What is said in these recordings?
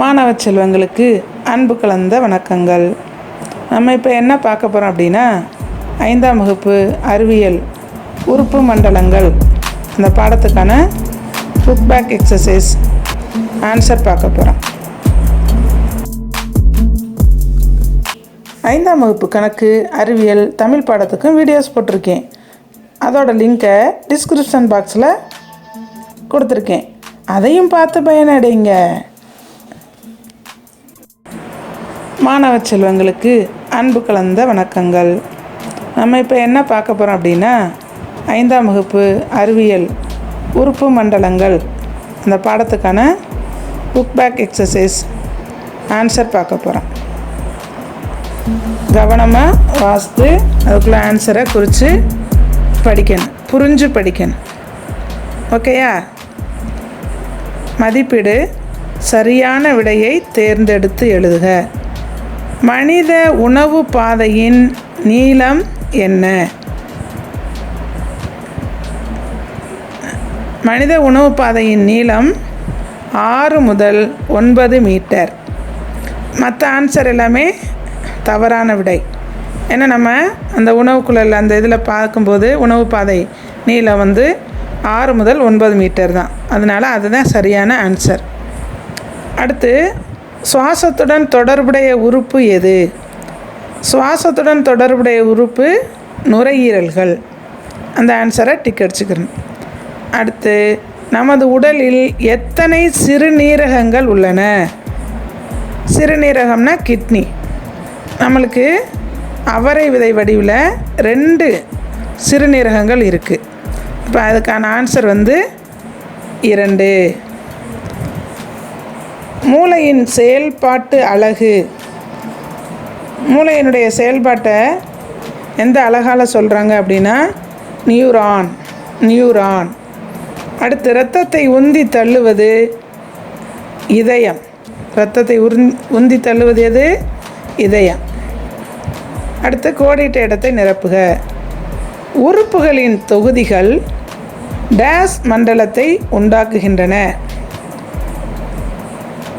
மாணவ செல்வங்களுக்கு அன்பு கலந்த வணக்கங்கள். நம்ம இப்போ என்ன பார்க்க போகிறோம் அப்படின்னா ஐந்தாம் வகுப்பு அறிவியல் உறுப்பு மண்டலங்கள். அந்த பாடத்துக்கான ஃபுட்பேக் எக்ஸசைஸ் ஆன்சர் பார்க்க போகிறோம் ஐந்தாம் வகுப்பு கணக்கு அறிவியல் தமிழ் பாடத்துக்கும் வீடியோஸ் போட்டிருக்கேன். அதோட லிங்கை டிஸ்கிரிப்ஷன் பாக்ஸில் கொடுத்துருக்கேன். அதையும் பார்த்து பயனடைங்க. மாணவ செல்வங்களுக்கு அன்பு கலந்த வணக்கங்கள். நம்ம இப்போ என்ன பார்க்க போகிறோம் அப்படின்னா ஐந்தாம் வகுப்பு அறிவியல் உறுப்பு மண்டலங்கள். அந்த பாடத்துக்கான புக் பேக் எக்ஸசைஸ் ஆன்சர் பார்க்க போகிறோம் கவனமாக வாசித்து அதுக்குள்ளே ஆன்சரை குறித்து படிக்கணும் புரிஞ்சு படிக்கணும். ஓகேயா மதிப்பீடு சரியான விடையை தேர்ந்தெடுத்து எழுதுக. மனித உணவு பாதையின் நீளம் என்ன? மனித உணவு பாதையின் நீளம் ஆறு முதல் ஒன்பது மீட்டர். மற்ற ஆன்சர் எல்லாமே தவறான விடை. ஏன்னா நம்ம அந்த உணவுக்குள்ள அந்த இதில் பார்க்கும்போது உணவு பாதை நீளம் வந்து ஆறு முதல் ஒன்பது மீட்டர் தான். அதனால் அதுதான் சரியான ஆன்சர் அடுத்து சுவாசத்துடன் தொடர்புடைய உறுப்பு எது? சுவாசத்துடன் தொடர்புடைய உறுப்பு நுரையீரல்கள். அந்த ஆன்சரை டிக் அடிச்சுக்கிறேன். அடுத்து நமது உடலில் எத்தனை சிறுநீரகங்கள் உள்ளன? சிறுநீரகம்னா கிட்னி நம்மளுக்கு அவரை விதை வடிவில் ரெண்டு சிறுநீரகங்கள் இருக்குது இப்போ அதுக்கான ஆன்சர் வந்து இரண்டு. மூளையின் செயல்பாட்டு அழகு. மூளையினுடைய செயல்பாட்டை எந்த அழகால் சொல்கிறாங்க அப்படின்னா நியூரான் நியூரான் அடுத்து இரத்தத்தை உந்தி தள்ளுவது இதயம். இரத்தத்தை உந்தி தள்ளுவது எது? இதயம். அடுத்து கோடிட்ட இடத்தை நிரப்புக. உறுப்புகளின் தொகுதிகள் டேஸ் மண்டலத்தை உண்டாக்குகின்றன.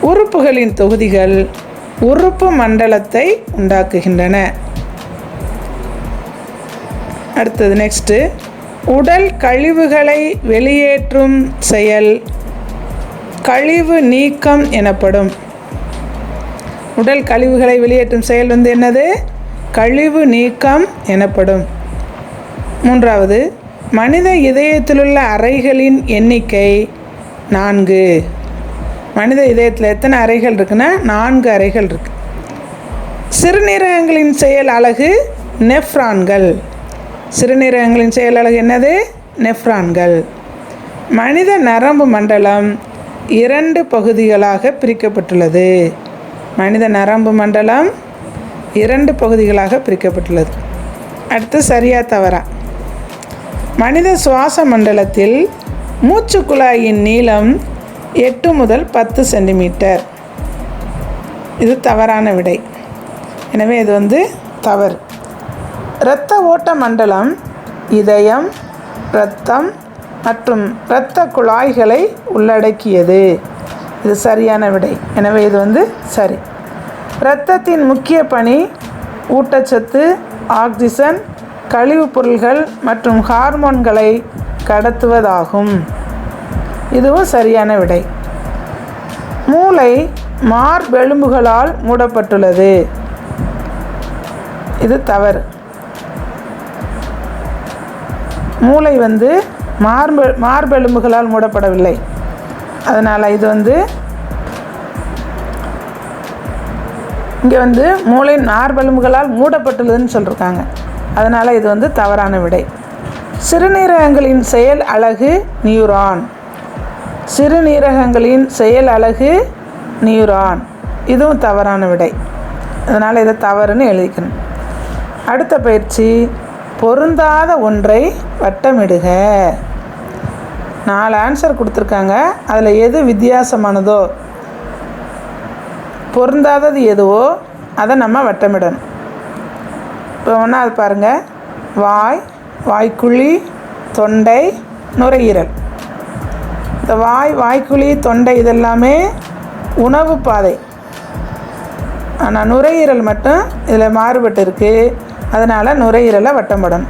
உறுப்புகளின் தொகுதிகள் உறுப்பு மண்டலத்தை உண்டாக்குகின்றன. அடுத்தது நெக்ஸ்ட்டு உடல் கழிவுகளை வெளியேற்றும் செயல் கழிவு நீக்கம் எனப்படும். உடல் கழிவுகளை வெளியேற்றும் செயல் வந்து என்னது? கழிவு நீக்கம் எனப்படும். மூன்றாவது மனித இதயத்திலுள்ள அறைகளின் எண்ணிக்கை நான்கு. மனித இதயத்தில் எத்தனை அறைகள் இருக்குன்னா நான்கு அறைகள் இருக்கு. சிறுநீரகங்களின் செயல் அழகு நெஃப்ரான்கள். சிறுநீரகங்களின் செயல் அழகு என்னது? நெஃப்ரான்கள். மனித நரம்பு மண்டலம் இரண்டு பகுதிகளாக பிரிக்கப்பட்டுள்ளது. மனித நரம்பு மண்டலம் இரண்டு பகுதிகளாக பிரிக்கப்பட்டுள்ளது. அடுத்து சரியா தவறா. மனித சுவாச மண்டலத்தில் மூச்சு குழாயின் நீளம் எட்டு முதல் பத்து சென்டிமீட்டர். இது தவறான விடை. எனவே இது வந்து தவறு. இரத்த ஓட்ட மண்டலம் இதயம் இரத்தம் மற்றும் இரத்த குழாய்களை உள்ளடக்கியது. இது சரியான விடை. எனவே இது வந்து சரி. இரத்தத்தின் முக்கிய பணி ஊட்டச்சத்து ஆக்சிஜன் கழிவுப் பொருள்கள் மற்றும் ஹார்மோன்களை கடத்துவதாகும். இதுவும் சரியான விடை. மூளை மார்பெலும்புகளால் மூடப்பட்டுள்ளது. இது தவறு. மூளை வந்து மார்பு மார்பெலும்புகளால் மூடப்படவில்லை. அதனால் இது வந்து இங்கே வந்து மூளை மார்பெலும்புகளால் மூடப்பட்டுள்ளதுன்னு சொல்லியிருக்காங்க அதனால் இது வந்து தவறான விடை. சிறுநீரகங்களின் செயல் அழகு நியூரான். சிறுநீரகங்களின் செயல் அழகு நியூரான். இதுவும் தவறான விடை. அதனால் இதை தவறுன்னு எழுதிக்கணும். அடுத்த பயிற்சி பொருந்தாத ஒன்றை வட்டமிடுக. நாலு ஆன்சர் கொடுத்துருக்காங்க. அதில் எது வித்தியாசமானதோ பொருந்தாதது எதுவோ அதை நம்ம வட்டமிடணும். இப்போ ஒன்றாவது பாருங்கள் வாய் வாய்க்குழி தொண்டை நுரையீரல். இந்த வாய் வாய்க்குழி தொண்டை இதெல்லாமே உணவு பாதை. ஆனால் நுரையீரல் மட்டும் இதில் மாறுபட்டு இருக்குது அதனால் நுரையீரலை வட்டம்படணும்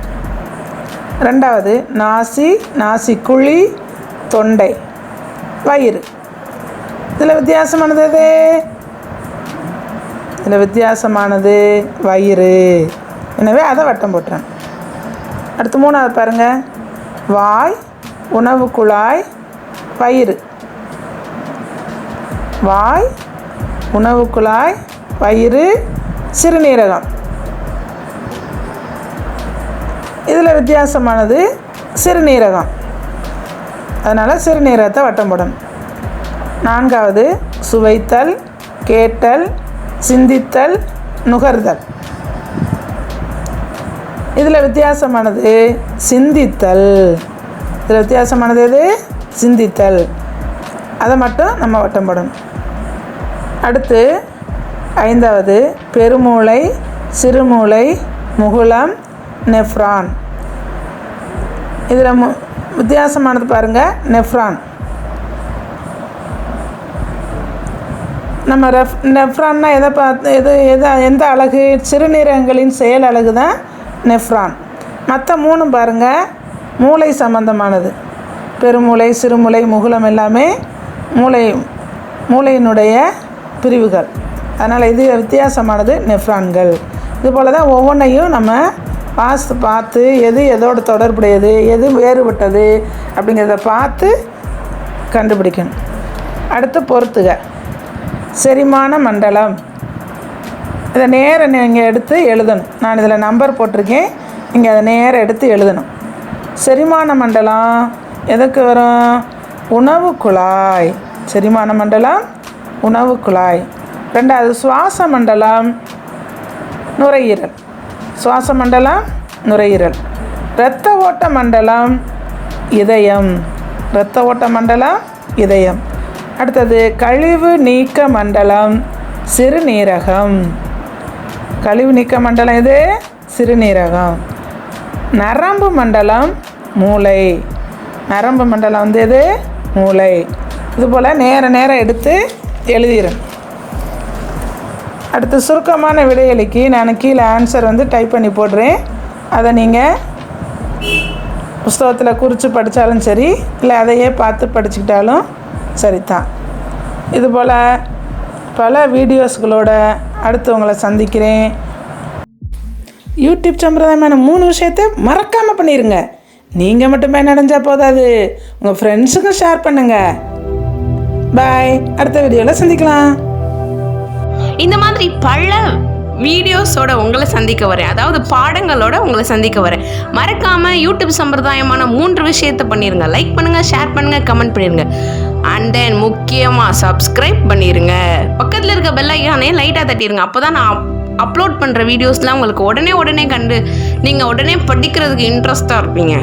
ரெண்டாவது நாசி நாசி குழி தொண்டை வயிறு. இதில் வித்தியாசமானது எது? இதில் வித்தியாசமானது வயிறு. எனவே அதை வட்டம் போட்டுறேன். அடுத்து மூணாவது பாருங்கள் வாய் உணவு குழாய் பயிறு வாய் உணவு குழாய் பயிறு சிறுநீரகம். இதில் வித்தியாசமானது சிறுநீரகம். அதனால் சிறுநீரகத்தை வட்டம் போடணும். நான்காவது சுவைத்தல் கேட்டல் சிந்தித்தல் நுகர்தல். இதில் வித்தியாசமானது சிந்தித்தல். இதில் வித்தியாசமானது எது? சிந்தித்தல். அதை மட்டும் நம்ம வட்டம் போடணும். அடுத்து ஐந்தாவது பெருமூளை சிறுமூளை முகுளம் நெஃப்ரான். இதில் மு வித்தியாசமானது பாருங்கள் நெஃப்ரான். நம்ம ரெஃப் நெஃப்ரான்னா எதை பார்த்து எது எது எந்த அழகு? சிறுநீரகங்களின் செயல் அழகு தான் நெஃப்ரான். மற்ற மூணும் பாருங்கள் மூளை சம்பந்தமானது. பெருமூளை சிறுமூளை முகுளம் எல்லாமே மூளை மூளையினுடைய பிரிவுகள். அதனால் இது வித்தியாசமானது நெஃப்ரான்கள். இதுபோல் தான் ஒவ்வொன்றையும் நம்ம பார்த்து பார்த்து எது எதோட தொடர்புடையது எது வேறுபட்டது அப்படிங்கிறத பார்த்து கண்டுபிடிக்கணும். அடுத்து பொறுத்துக. செரிமான மண்டலம். இதை நேரம் நீங்கள் எடுத்து எழுதணும். நான் இதில் நம்பர் போட்டிருக்கேன். நீங்கள் அதை நேரம் எடுத்து எழுதணும். செரிமான மண்டலம் எதுக்கு வரும்? உணவு குழாய். செரிமான மண்டலம் உணவு குழாய். ரெண்டாவது சுவாச மண்டலம் நுரையீரல். சுவாச மண்டலம் நுரையீரல். இரத்த ஓட்ட மண்டலம் இதயம். இரத்த ஓட்ட மண்டலம் இதயம். அடுத்தது கழிவு நீக்க மண்டலம் சிறுநீரகம். கழிவு நீக்க மண்டலம் இது சிறுநீரகம். நரம்பு மண்டலம் மூளை. நரம்பு மண்டலம் வந்து எது? மூளை. இதுபோல் நேர நேரம் எடுத்து எழுதிடும் அடுத்து சுருக்கமான விடையளிக்கு நான் கீழே ஆன்சர் வந்து டைப் பண்ணி போடுறேன். அதை நீங்கள் புஸ்தகத்தில் குறித்து படித்தாலும் சரி இல்லை அதையே பார்த்து படிச்சுக்கிட்டாலும் சரிதான். இதுபோல் பல வீடியோஸ்களோட அடுத்து உங்களை சந்திக்கிறேன். யூடியூப் சம்பிரதாயமான மூணு விஷயத்தை மறக்காமல் பண்ணிடுங்க நீங்கள் மட்டுமே நடந்தால் போதாது. உங்கள் ஃப்ரெண்ட்ஸுக்கும் ஷேர் பண்ணுங்கள் பாய் அடுத்த வீடியோவில் சந்திக்கலாம். இந்த மாதிரி பல வீடியோஸோட உங்களை சந்திக்க வரேன். அதாவது பாடங்களோட உங்களை சந்திக்க வரேன். மறக்காமல் யூடியூப் சம்பிரதாயமான மூன்று விஷயத்தை பண்ணிடுங்க லைக் பண்ணுங்கள் ஷேர் பண்ணுங்கள் கமெண்ட் பண்ணிடுங்க அண்ட் தென் முக்கியமாக சப்ஸ்கிரைப் பண்ணிடுங்க பக்கத்தில் இருக்க பெல் ஐக்கானே லைட்டாக தட்டிடுங்க அப்போ தான் நான் அப்லோட் பண்ணுற வீடியோஸ்லாம் உங்களுக்கு உடனே உடனே கண்டு நீங்கள் உடனே படிக்கிறதுக்கு இன்ட்ரெஸ்ட்டாக இருப்பீங்க.